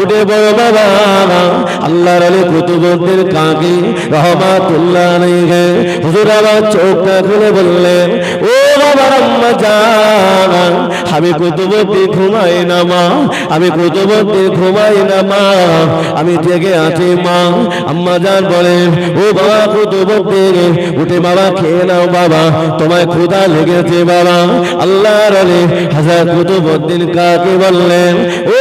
উঠে বড় বাবা। আল্লাহর আলী কুতুবদের কাকে রহমাতুল্লাহ হুজুর আবার চোখটা খুলে বললেন ও আমি ঘুমাই না, মা। আমি ঘুমাই না, মা। আমি আছি, মা। আম্মা বলেন ও বাবা উঠে বাবা, খেয়ে নাও বাবা। তোমায় লেগেছে বাবা। আল্লাহর আলী হাজার কুতুবুদ্দিন কাকে বললেন? ও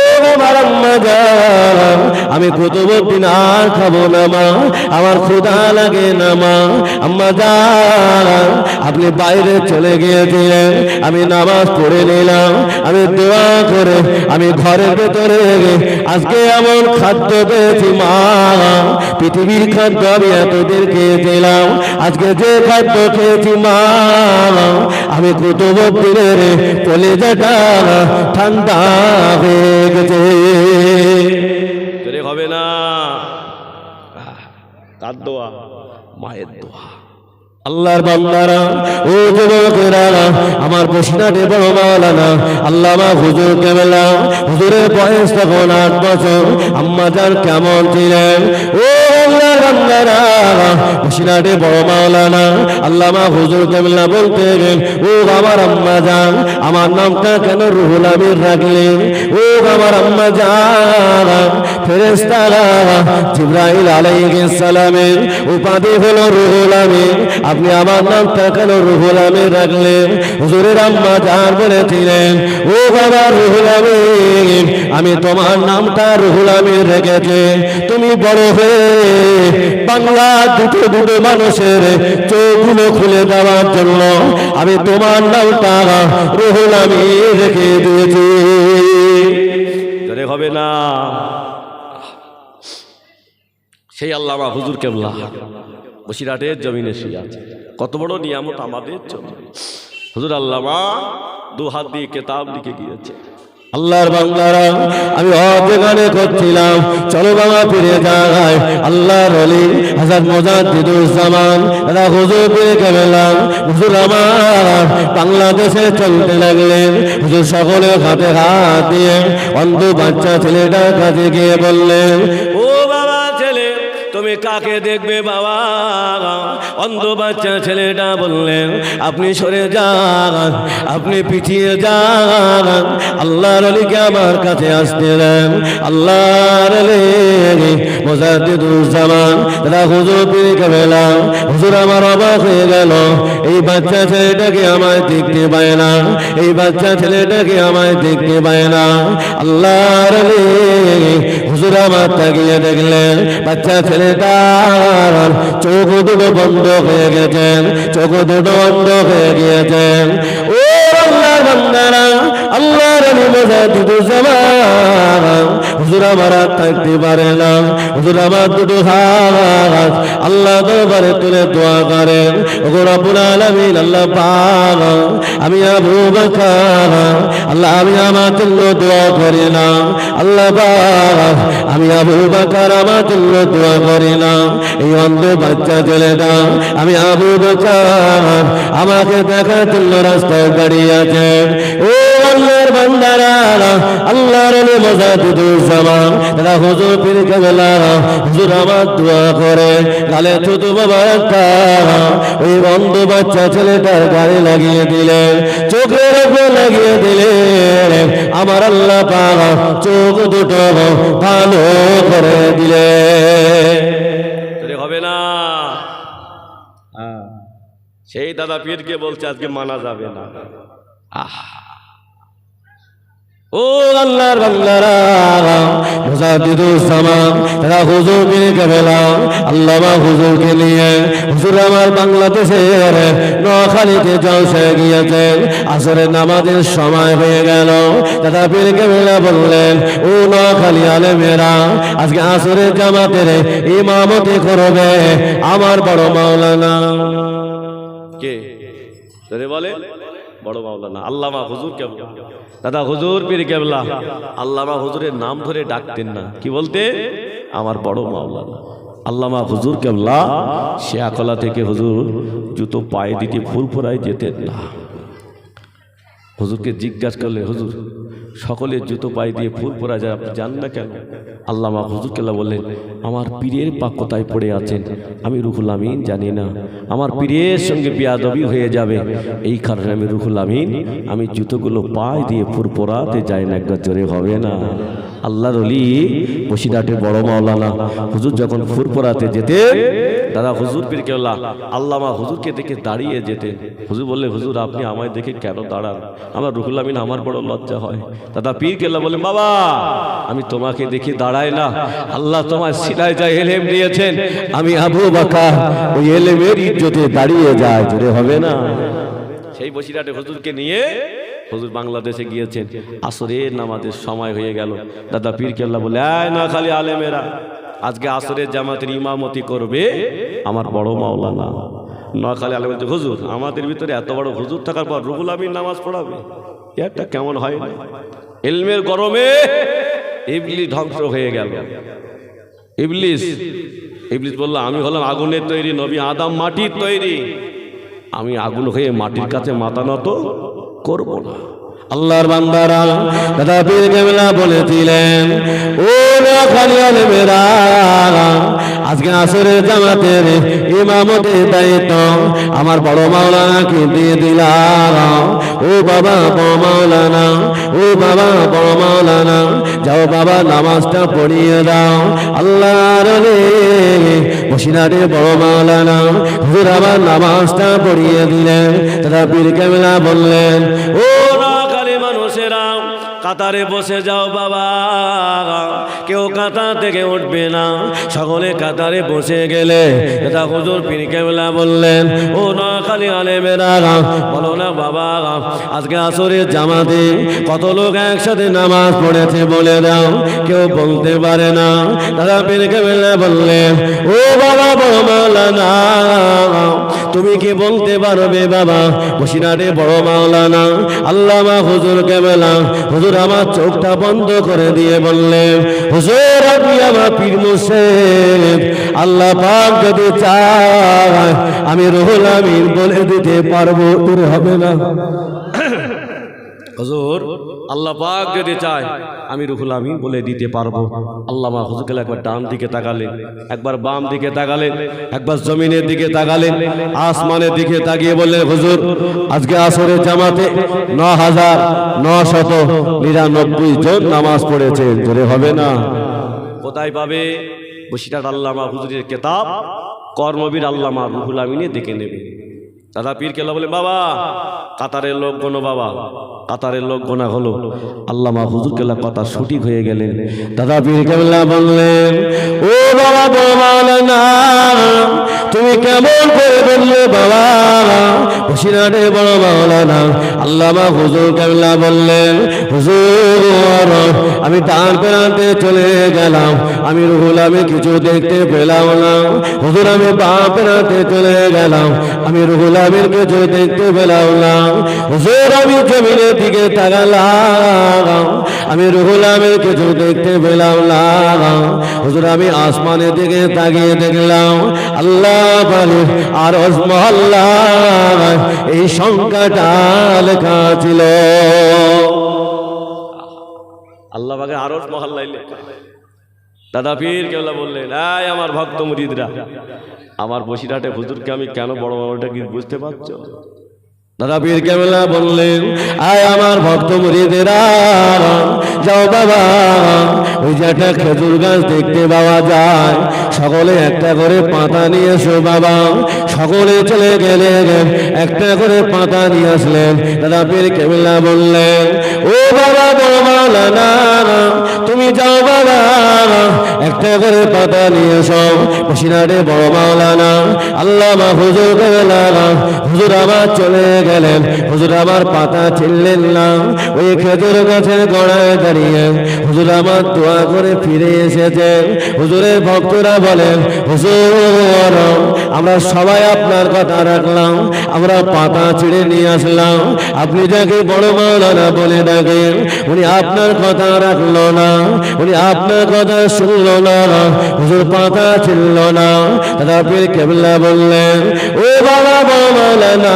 আমি কুতুবুদ্দিন আর খাব না, মা। আমার ক্ষুধা লাগে না, মা। আম্মা জান, আপনি বাইরে চলে গিয়েছিলেন আমি নামাজ পড়ে নিলাম, আমি দোয়া করে, আমি ঘরের ভেতরে আজকে এমন খাদ্য পেয়েছি, মা। পৃথিবীর খাদ্য আমি এতদিন খেয়েছিলাম, আজকে যে খাদ্য খেয়েছি, মা। আমি কুতুবুদ্দিনের কলেজাটা ঠান্ডা হয়ে গেছে। হবে না কার দোয়া, মায়ের দোয়া। আল্লাহর বান্দারা, ও যুবকেরা, আমার বসিনাটে বড় মাওলানা, আল্লামা হুজুর কেমেলা হুজুরের বয়স তখন আট বছর, আম্মা যার কেমন ছিলেন? ও বড় মাওলানা, আল্লামা হুজুর কেবলা বলতে ও আমার আম্মা যান, আমার নামটা কেন রুহুল আমির রাখলেন ও আমার আম্মা যান ফেরেস্তারা সালামের উপাধি হলো রুহুল আমির আপনি আমার নামটা কেন রুহুল আমির রাখলেন হুজুরের আম্মা যান বলেছিলেন, ও বাবা রুহুল আমির আমি তোমার নামটা রুহুল আমির রেখেছি। তুমি বড় হয়ে বাংলা দুটো দুটো মানুষের চোখগুলো খুলে দেওয়ার জন্য আমি তোমার নামটা রুহুল আমির রেখে দিয়েছি। হবে না। সেই আল্লামা হুজুর কেবলা, বসিরহাটের জমিনে শুয়ে আছে। কত বড় নিয়ামত আমাদের জন্য। হুজুর আল্লামা দু হাত দিয়ে কেতাব লিখে গিয়েছে। আল্লাহর বাংলারা আমি অজেগানে করছিলাম, চলো বাবা ফিরে যায় আল্লাহর অলি হাজার মজার মোজাদ্দিদুজ্জামান দাদা হুজুর ফিরে গেলাম হুজুর আমার, বাংলাদেশে চলতে লাগলেন। হুজুর সকলের হাতে হাত দিয়ে অন্ধ বাচ্চা ছেলেটার কাছে গিয়ে বললেন, ও তুমি কাকে দেখবে বাবা? অন্ধ বাচ্চা ছেলেটা বললেন, আপনি সরে যান, আপনি পিছিয়ে যান। আল্লাহর আলীকে আমার কাছে আসতে দেন। আল্লাহর আলী মোজাদ্দিদুজ্জামান দাদা হুজুর পীর কেবেলা হুজুর আমার অবাক হয়ে গেল। এই বাচ্চা ছেলেটাকে আমায় দেখতে পায় না। এই বাচ্চা ছেলেটাকে আমায় দেখতে পায় না। আল্লাহর আলী হুজুর আমার তাকিয়ে দেখলেন, বাচ্চা ছেলেটার চোখ দুটো বন্ধ হয়ে গেছেন চোখ দুটো বন্ধ হয়ে গিয়েছেন ও আল্লাহর বান্দারা, আল্লাহর আলী মোজাদ্দিদুজ্জামান হুজুর থাকতে পারে না। হুজুর, আমার দুটো হাত। আল্লাহ দরবারে তুলে দোয়া করেন। ওগো রব্বুল আল্লাহ আমি আবু বকর, আল্লাহ, আমি আমার জন্য দোয়া করি না। আল্লাহ পাক, আমি আবু বকর, আমার জন্য দোয়া করি না। এই অন্ধ বাচ্চা ছেলেটা, আমি আবু বকর, আমাকে দেখার জন্য রাস্তায় দাঁড়িয়ে আছে। ও আল্লাহর বান্দারা আল্লাহর আলী মোজাদুজ্জামান তারা হুজুর পীর কেবলা হুজুর আমার দোয়া করে। গালে থুতু বাবা ওই বন্ধ বাচ্চা ছেলেটার গাড়ি লাগিয়ে দিলেন চোখের উপর লাগিয়ে দিলেন। আমার আল্লাহ পাক চোখ দুটো ভালো করে দিলে হবে না। সেই দাদা পীরকে বলছে আজকে মানা যাবে না। আহ। ও আল্লাহর বান্দারা মুজাদ্দিদুজ্জামান তারা হুজুর মিলে গেলাম আল্লামা হুজুরকে নিয়ে। হুজুর আমার বাংলাদেশের নোয়াখালীতে জলসে গিয়েছেন, আসরের নামাজের সময় হয়ে গেল। দাদা পীর কেবেলা বললেন, ও নোয়াখালী আলেমেরা, আজকে আসরের জামাতের ইমামতি করবে আমার বড় মাওলানা। কে? বলে বড় মাওলানা, আল্লামা হুজুর কেবলা। দাদা, হুজুর পীর কেবলা, আল্লামা হুজুরের নাম ধরে ডাকতেন না। কি বলতে? আমার বড় মাওলানা, আল্লামা হুজুর কেবলা, শেয়াকলা থেকে হুজুর জুতো পায়ে দিতে ফুরফুরায় যেতেন না। হুজুরকে জিজ্ঞাসা করলে, হুজুর সকলের জুতো পায়ে দিয়ে ফুল পরা যায়, আপনি জান না কেন? আল্লামা কেল্লা বললেন, আমার পীরের কোথায় পড়ে আছেন? আমি রুহুল আমিন জানি না। আমার পীরের সঙ্গে বিয়াদবি হয়ে যাবে। এই কারণে আমি রুহুল আমিন, আমি জুতোগুলো পায়ে দিয়ে ফুল পরাতে যাই না একবার জোরে হবে না। আল্লাহর অলি বসিরহাটের বড় মাওলানা, হুজুর যখন ফুর পরাতে যেতেন দাদা, হুজুর পীর কেল্লা আল্লামা হুজুরকে দেখে দাঁড়িয়ে যেতেন। হুজুর বললে, হুজুর, আপনি আমায় দেখে কেন দাঁড়ান? আমার রুহুল আমিন আমার বড় লজ্জা হয়। দাদা পীর কেল্লা বললেন বাবা, আমি তোমাকে দেখে দাঁড়াই না। আল্লাহ তোমার সিলাই যায় এলেম দিয়েছেন। আমি আবু বাকা ওই এলেমের ইজ্জতে দাঁড়িয়ে যায়, জোরে হবে না? সেই বসিরহাটে হুজুরকে নিয়ে হুজুর বাংলাদেশে গিয়েছেন। আসরের নামাজের সময় হয়ে গেল। দাদা পীর কেল্লা বলে, আয় না খালি আলেমেরা আজকে আসরের জামাতের ইমামতি করবে আমার বড় মাওলানা। নখালি আলেম বলছে, হুজুর, আমাদের ভিতরে এত বড় হুজুর থাকার পর রুহুল আমিন নামাজ পড়াবে। একটা কেমন হয়? না এলমের গরমে ইবলি ধ্বংস হয়ে গেল। ইবলিস ইবলিস বলল, আমি হলাম আগুনের তৈরি নবী, আদাম মাটির তৈরি। আমি আগুন হয়ে মাটির কাছে মাথা নত করব না। আল্লাহর বান্দারা দাদা পীর কেমলা বলেছিলেন, ও আজকে আসরের জামাতের ইমামতের দায়িত্ব আমার বড় মাওলানাকে দিয়ে দিলাম। ও বাবা, বড় মাওলানা, ও বাবা, বড় মাওলানা, যাও বাবা, নামাজটা পড়িয়ে দাও। আল্লাহর বসিনারে বড় মাওলানা, হুজুর আবার নামাজটা পড়িয়ে দিলেন। দাদা পীর কেমলা বললেন, ও কাতারে বসে যাও বাবা। কেউ কাতার থেকে উঠবে না। সকলে কাতারে বসে গেলে এটা হুজুর পীর বললেন, ও না খালি আলে আলেমেরা, বলো না বাবা, আজকে আসরের জামাতে কত লোক একসাথে নামাজ পড়েছে বলে দাও, কেউ বলতে পারে না। দাদা পীর কেবলা বললেন, ও বাবা, বড় মাওলানা, তুমি কি বলতে পারবে বাবা? বসিরাটে বড় মাওলানা, আল্লামা হুজুর কেবলা, হুজুর আমার চোখটা বন্ধ করে দিয়ে বললেন, হুজুর, আপনি আমার পীর মুর্শেদ। আল্লাহ পাক যদি চায়, আমি রহুল আমিন বলে দিতে পারব তোর হবে না। হুজুর, আল্লাহ পাক যদি চায়, আমি রুহুল আমিন বলে দিতে পারব। আল্লাহ মা হুজুরকে একবার ডান দিকে তাকালেন একবার বাম দিকে তাকালেন একবার জমিনের দিকে তাকালেন আসমানের দিকে তাকিয়ে বললেন, হুজুর, আজকে আসরের জামাতে ন হাজার ন শত নিরানব্বই জন নামাজ পড়েছে। জোরে হবে না? কোথায় পাবে? বসিটার আল্লামা হুজুরের কেতাব, কর্মবীর আল্লামা রুহুল আমিনে দেখে নেবে। দাদা পীর কেলা বলে বাবা কাতারের লোক গোনো বাবা, কাতারের লোক গোনা হলো। আল্লামা হুজুর কেলা কথা সঠিক হয়ে গেলেন দাদা পীর কেলা বললেন, ও বাবা বাবা তুমি কেমন করে বললে বাবা? বসিরাটে বড় মাওলানা আল্লামা হুজুর কেবলা বললেন, হুজুর, আমি ডান পেরাতে চলে গেলাম। আমি রুহুল, আমি কিছু দেখতে পেলাম না। হুজুর, আমি বাম প্রান্তে চলে গেলাম। আমি রুহুল, আমির কিছু দেখতে পেলাম না। আমি জমিনের দিকে তাকালাম। আমি কিছু দেখতে পেলাম না। হুজুর, আমি আসমানের দিকে তাকিয়ে দেখলাম। আল্লাহ বলে আর মহল্লা এই সংখ্যাটা লেখা ছিল। আল্লাহ বাগে আরও মহল্লাই লেখা। দাদা পীর বললেন এই আমার ভক্ত আমার হুজুরকে আমি কেন বড় বড়টা কি বুঝতে পারছ? পীর কেবলা বললেন, আয় আমার ভক্ত মুরিদেরা, যাও বাবা, ওই যে একটা খেজুর গাছ দেখতে পাওয়া যায়। সকলে একটা করে পাতা নিয়ে এসো বাবা। সকলে চলে গেলে একটা করে পাতা নিয়ে আসলেন। পীর কেবলা বললেন, ও বাবা বাবা তুমি যাও বাবা, একটা করে পাতা নিয়ে এসো। বসিরাটে বড় মাওলানা আল্লাহ হুজুর কেবলা, হুজুর আবার চলে গেলেন। হুজুর আমার পাতা ছিললেন না। ওই খেজুর গাছের গোড়ায় দাঁড়িয়ে হুজুর আমার দোয়া করে ফিরে এসেছে। হুজুরের ভক্তরা বলেন, হুজুর, আমরা সবাই আপনার কথা রাখলাম। আমরা পাতা ছিঁড়ে নিয়ে আসলাম। আপনি যাকে বড় মাওলানা বলে ডাকেন, উনি আপনার কথা রাখল না। উনি আপনার কথা শুনলো না। হুজুর পাতা ছিল না। তারা ফির কেবলা বললেন, ও বাবা মাওলানা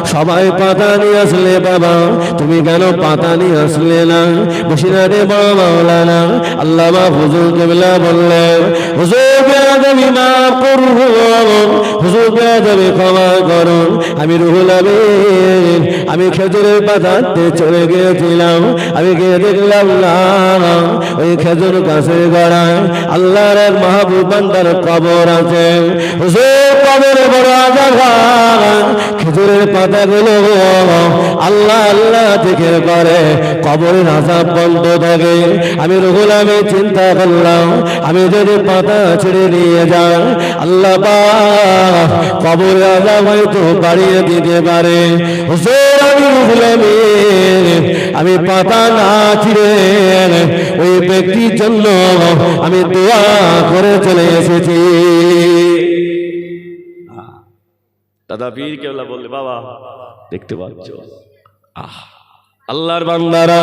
সবাই পাতা নিয়ে আসলে বাবা, তুমি কেন পাতা নিয়ে আসলে না? বসিরাটে বড় মাওলানা আল্লামা হুজুর কেবলা বললেন, হুজুর বেয়াদবি মাফ করুন হুজুর বেয়াদবি ক্ষমা করুন, আমি রুহুল আমি খেজুরের পাতাতে চলে গিয়েছিলাম, আমি গিয়ে দেখলাম না, ওই খেজুর গাছের গড়ায় আল্লাহর মাহবুব বান্দার কবর আছে। হুজুর কবরে বড় আজাব খেজুরের খেজুরের পাতাগুলো আল্লাহ আল্লাহ থেকে করে, কবরের আজাব বন্ধ থাকে। আমি রুহুল আমি চিন্তা করলাম, আমি যদি পাতা ছেড়ে নিয়ে যাই, আল্লাহ কবরের আজাব হয়তো বাড়িয়ে দিতে পারে। হুজুর, আমি রুহুল আমি পাতা না ছিঁড়ে ওই ব্যক্তির জন্য আমি দোয়া করে চলে এসেছি। দাদা পীর কেবলা বললে বাবা দেখতে পাচ্ছ। আহ। আল্লাহর বান্দারা,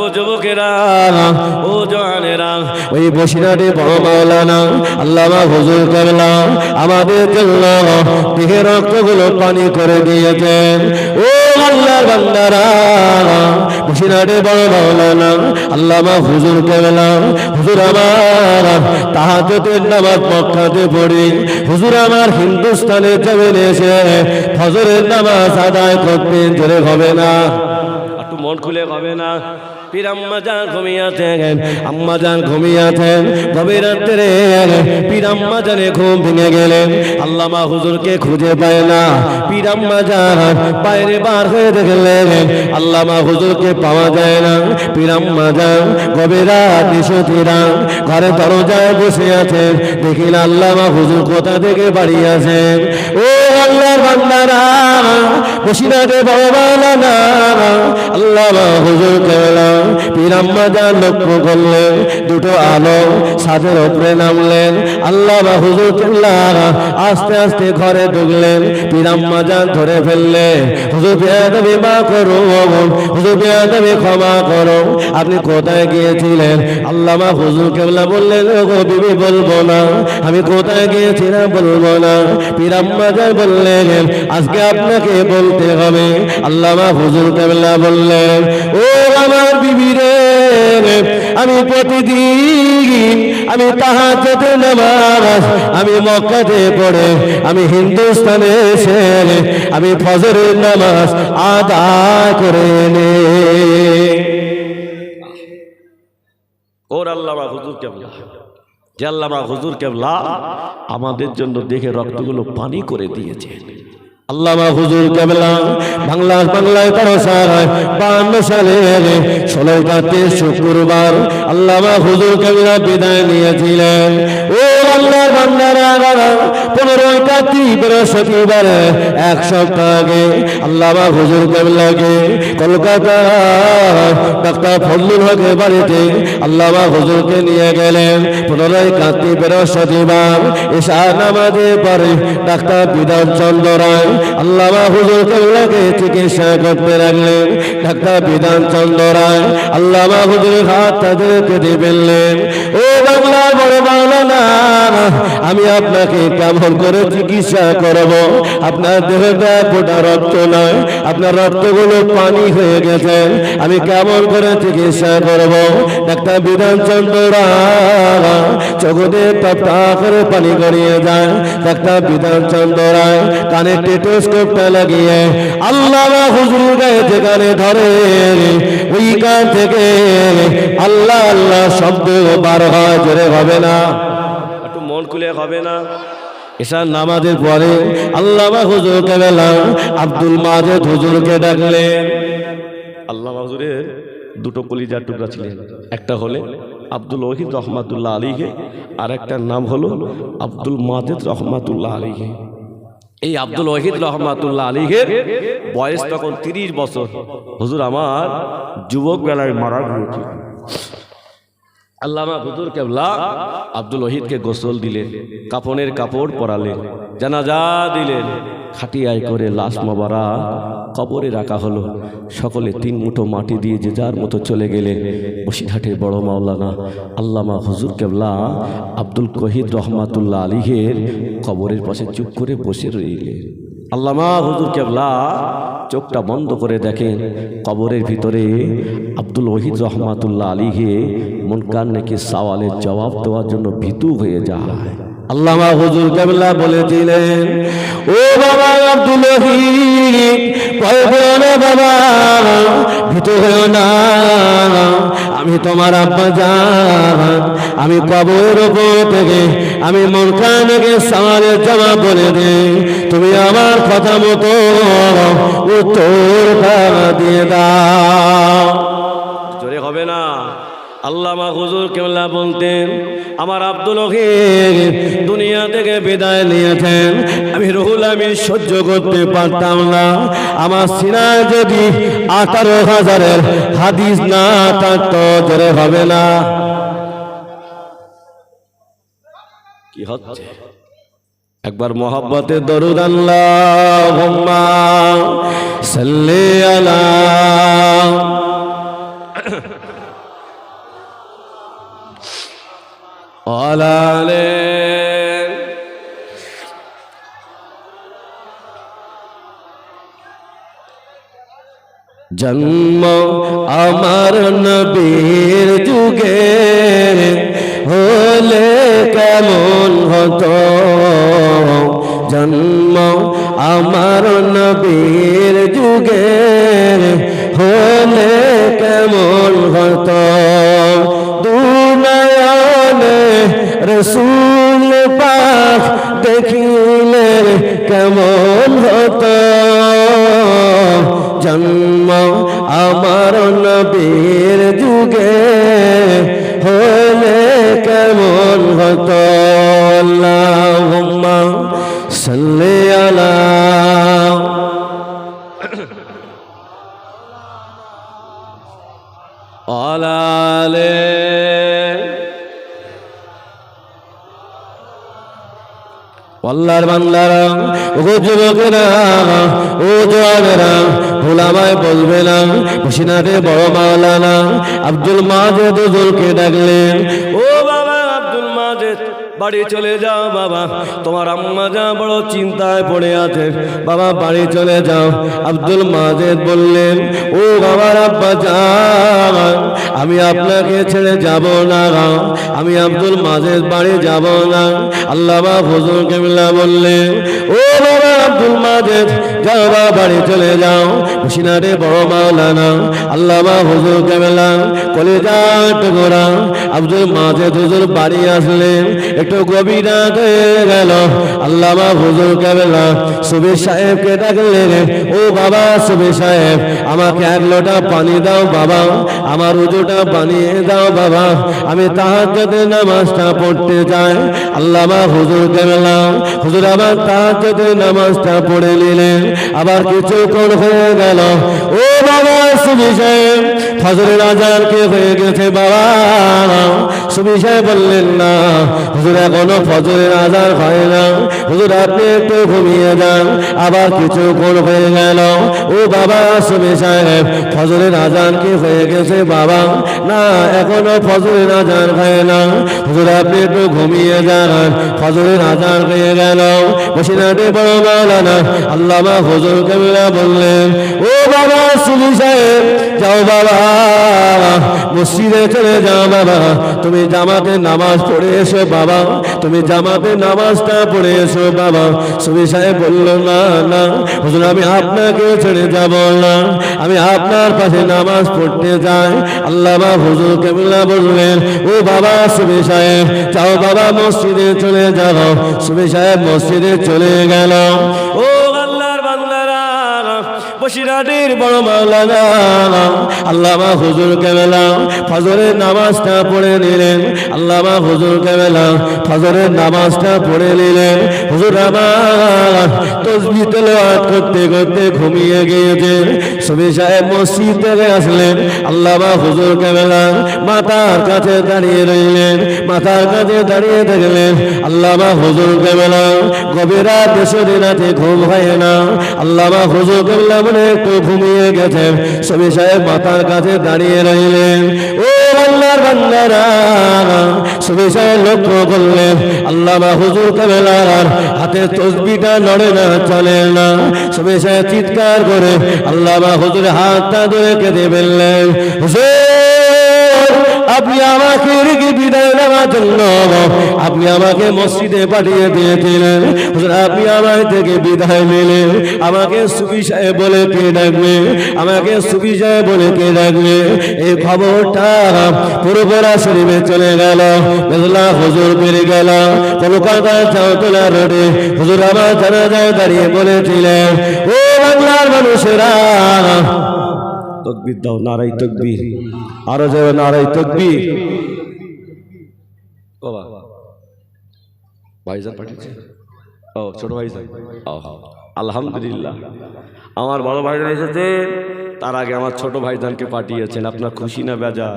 ও যুবকেরা, ও জওয়ানেরা, ওই বসিরাটে বড় মাওলানা, আল্লামা হুজুর কেবলা আমাদের জন্য দেহে রক্তগুলো পানি করে দিয়েছেন। ও আল্লাহর বান্দারা বসিরাটে বড় মাওলানা, আল্লামা হুজুর কেবলা, হুজুর আমার তাহাজতের নামাজ মক্কাতে পড়ি। হুজুর আমার হিন্দুস্তানের জমিনে এসে ফজরের নামাজ আদায় করতে জোরে হবে না। মন খুলে হবে না? পীর আম্মা যান ঘুমিয়েছেন আম্মা যান ঘুমিয়েছেন গভীর রাত্রে পীর আম্মা জানে ঘুম ভেঙে গেলেন। আল্লামা হুজুরকে খুঁজে পায় না। পীর আম্মা যান বাইরে বার হয়ে দেখলেন, আল্লামা হুজুরকে পাওয়া যায় না। পীর আম্মা যান গভীর রাত নিশুতিরা ঘরে দরজায় বসে আছেন। দেখিল আল্লামা হুজুর কোথা থেকে বাড়ি আছেন ও আল্লাহর বান্দারা, বসিরাটে বাবা না আল্লাহ হুজুর কেলা পিরাম্মা যা লক্ষ্য করলেন, দুটো আলো সাজের উপরে নামলেন। আল্লাহ বা হুজুর কেল্লা আস্তে আস্তে ঘরে ঢুকলেন পিরাম্মা ধরে ফেললে হুজুর বেয়াদবি মা করো, হুজুর বেয়াদবি ক্ষমা করো, আপনি কোথায় গিয়েছিলেন? আল্লামা হুজুর কেবলা বললেন, ও বিবি, বলব না, আমি কোথায় গিয়েছিলাম বলব না। পিরাম্মা বললেন, আজকে আপনাকে বলতে হবে। আল্লামা হুজুর কেবলা বললেন, ও আমার বিবি আমি প্রতিদিন আমি তাহাজতে নামাজ, আমি মক্কাতে পড়ে, আমি হিন্দুস্তানে এসে আমি ফজরের নামাজ আদায় করে নে। ওর আল্লামা হুজুর কেবলা যে হুজুর কেবলা আমাদের জন্য দেখে রক্তগুলো পানি করে দিয়েছে। আল্লামা হুজুর কেবলা বাংলা বাংলায় সাল বান্ন সালে ষোলো কাতে শুক্রবার আল্লামা হুজুর কেবলা বিদায় নিয়েছিলেন। ও আল্লাহ বান্দারা পনেরোই কার্তিক বৃহস্পতিবারে, এক সপ্তাহ আগে আল্লামা হুজুর কেবলাকে কলকাতা ডাক্তার ফজলুল হকের বাড়িতে আল্লামা হুজুরকে নিয়ে গেলেন। পনেরোই কার্তিক বৃহস্পতিবার এসা নামাজে পরে ডাক্তার বিধান চন্দ্র রায় আল্লামা হুজুর চিকিৎসা করতে লাগলেন ডাক্তার বিধান চন্দ্র আল্লামা হুজুরের হাত তাদের কেটে ফেললেন। ও বাংলা বড় বাংলা আমি আপনাকে কেমন করে চিকিৎসা করব? আপনার দেহটা ফোটা রক্ত নয়, আপনার রক্তগুলো পানি হয়ে গেছে। আমি কেমন করে চিকিৎসা করব? ডাক্তার বিধান চন্দ্র রায় চোখে করে পানি গড়িয়ে যায়। ডাক্তার বিধান চন্দ্র রায় কানে টেটোস্কোপটা লাগিয়ে আল্লাহ হুজুর গায়ে যেখানে ধরে ওই কান থেকে আল্লাহ আল্লাহ শব্দ বার হয় জোরে হবে না। একটু মন খুলে হবে না। এসার নামাজের পরে আল্লামা হুজুরকে বেলা আব্দুল মাজেদ হুজুরকে ডাকলেন। আল্লামা হুজুরের দুটো কলিজার টুকরা ছিলেন একটা হলে আব্দুল ওহিদ রহমাতুল্লাহ আলীকে আর একটার নাম হলো আব্দুল মাজেদ রহমাতুল্লাহ আলীকে এই আব্দুল ওহিদ রহমাতুল্লাহ আলীহের বয়স তখন তিরিশ বছর। হুজুর, আমার যুবক বেলায় মারা গিয়েছিল। আল্লামা হুজুর কেবলা আব্দুল ওহিদকে গোসল দিলেন কাপনের কাপড় পরালেন, জানাজা দিলেন, খাটিয়ায় করে লাশ মাবারা কবরে রাখা হলো। সকলে তিন মুঠো মাটি দিয়ে যে যার মতো চলে গেলেন বসিরহাটের বড় মাওলানা আল্লামা হুজুর কেবলা আব্দুল কহিদ রহমাতুল্লাহ আলীহের কবরের পাশে চুপ করে বসে রইলেন। আল্লামা হুজুর কেবলা চোখটা বন্ধ করে দেখেন, কবরের ভিতরে আব্দুল ওহিদ রহমাতুল্লাহ আলীকে মনকার নাকি সওয়ালের জবাব দেওয়ার জন্য ভীতু হয়ে যায়। আল্লামা হুজুর কাবলা বলেছিলেন ও বাবা আব্দুল বাবা না। আমি তোমার আব্বা যান আমি কবর থেকে, আমি মন কানকে সওয়ালের জবাব বলে দে তুমি আমার কথা মতো উত্তরটা দিয়ে দাও হবে না। আল্লামা হুজুর কেমলা বলতেন, আমার আব্দুল দুনিয়া থেকে বিদায় নিয়েছেন। আমি রহুল আমি সহ্য করতে পারতাম না। আমার সিনা যদি আঠারো হাজারের হাদিস না থাকতো, জোরে হবে না। কি হচ্ছে? একবার মোহাব্বতে দরুদ আল্লাহ সাল্লি আলা আলালে জন্ম আমার নবীর যুগে। আলালে আল্লাহর বান্দারা ও যুবকেরা, ও জোয়ানেরা ভোলামায় বলবে না মুসিনারে বড় মাওলানা আব্দুল মাজেদ হুজুরকে ডাকলেন। ও বাড়ি চলে যাও, বাবা। তোমার আম্মা যা বড় চিন্তায় পড়ে আছে। বাবা, বাড়ি চলে যাও। আব্দুল মাজেদ বললেন, ও বাবার আব্বা যা আমি আপনাকে ছেড়ে যাব না আমি আব্দুল মাজেদ বাড়ি যাব না। আল্লাহ হুজুর কেমিল্লা বললেন, ও বাবা আব্দুল মাজেদ, যাও বাবা, বাড়ি চলে যাও। হুসিনারে বড় মাওলানা আল্লাহ বা হুজুর কেমিল্লা কলেজা টুকরা। আব্দুল মাজেদ হুজুর বাড়ি আসলেন একটু গভীর রাত হয়ে গেল। আল্লামা হুজুর কেবলা সুবি সাহেবকে ডাকলেন ও বাবা, সুবি সাহেব, আমাকে এক লোটা পানি দাও বাবা, আমার উজুটা বানিয়ে দাও বাবা। আমি তাহাজ্জুদে নামাজটা পড়তে চাই। আল্লামা হুজুর কেবলা হুজুর আবার তাহাজ্জুদে নামাজটা পড়ে নিলেন আবার কিছুক্ষণ হয়ে গেল। ও বাবা সুবি সাহেব ফজরের আজান কে হয়ে গেছে বাবা? সুবি সাহেব বললেন, না, হুজুর, এখনও ফজরের আজান হয় না। হুজুর, আপনি একটু ঘুমিয়ে যান, আবার কিছুক্ষণ হয়ে গেল। ও বাবা সুবি সাহেব ফজরের আজান কি হয়ে গেছে বাবা? না, এখনও ফজরের আজান হয় না। হুজুর, আপনি একটু ঘুমিয়ে যান, ফজরের আজান হয়ে গেল। বসিনাটে বড় মাওলানা আল্লামা ফজল কামিলা বললেন, ও বাবা সুলি সাহেব, যাও বাবা। মসজিদে চলে যাও বাবা। তুমি জামাতে নামাজ পড়ে এসো বাবা। তুমি জামাতে নামাজটা পড়ে এসো বাবা। সুবি সাহেব বলল, না না, হুজুর, আমি আপনাকে ছেড়ে যাব না। আমি আপনার পাশে নামাজ পড়তে যাই। আল্লাহ বা হুজুর কেবলা বললেন, ও বাবা সুবি সাহেব, যাও বাবা মসজিদে চলে যাও। সুবি সাহেব মসজিদে চলে গেল। ও বসিরাটের বড় মাওলানা। আল্লামা হুজুর কেবেলা, ফজরের নামাজটা পড়ে নিলেন। আল্লামা হুজুর কেবেলা, ফজরের নামাজটা পড়ে নিলেন। হুজুর আমার তসবি তেলাওয়াত করতে করতে ঘুমিয়ে গিয়েছে সুবি সাহেব মসজিদ থেকে আসলেন। আল্লামা হুজুর কেবেলা মাতার কাছে দাঁড়িয়ে রইলেন। মাতার কাছে দাঁড়িয়ে থাকলেন আল্লামা হুজুর কেবেলা গভীর রাত শরীরাতে ঘুম হয় না। আল্লামা হুজুর কেবেলা মনে একটু ঘুমিয়ে গেছেন সবি সাহেব মাতার কাছে দাঁড়িয়ে রইলেন। ও আল্লাহর বান্দারা! সুবিশাল লক্ষ্য করলেন আল্লামা হুজুর কাবেলার হাতে তসবিটা নড়ে না, চলে না। সুবিশাল চিৎকার করে আল্লামা হুজুর হাতটা ধরে কেঁদে ফেললেন। হুজুর আপনি আমাকে রেখে বিদায় নেওয়ার জন্য আপনি আমাকে মসজিদে পাঠিয়ে দিয়েছিলেন। আপনি আমার থেকে বিদায় নিলেন। আমাকে সুবি সাহেব বলে কে ডাকবে? আমাকে সুবি সাহেব বলে কে ডাকবে? এই খবরটা পুরোপুরা শরীফে চলে গেল। বেদলা হুজুর বেড়ে গেল। কলকাতা চাউতলা রোডে হুজুর আমার জানা যায় দাঁড়িয়ে বলেছিলেন, ও বাংলার মানুষেরা তকবির দাও নারাই তকবির। আরও যাবে নারাই তকবির। ও, ছোট ও, আলহামদুলিল্লাহ। আমার বড় তার আগে আমার ছোট ভাইজানকে পাঠিয়েছেন, আপনার খুশি না বেজা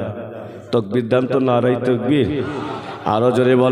তো আরও জোরে বল।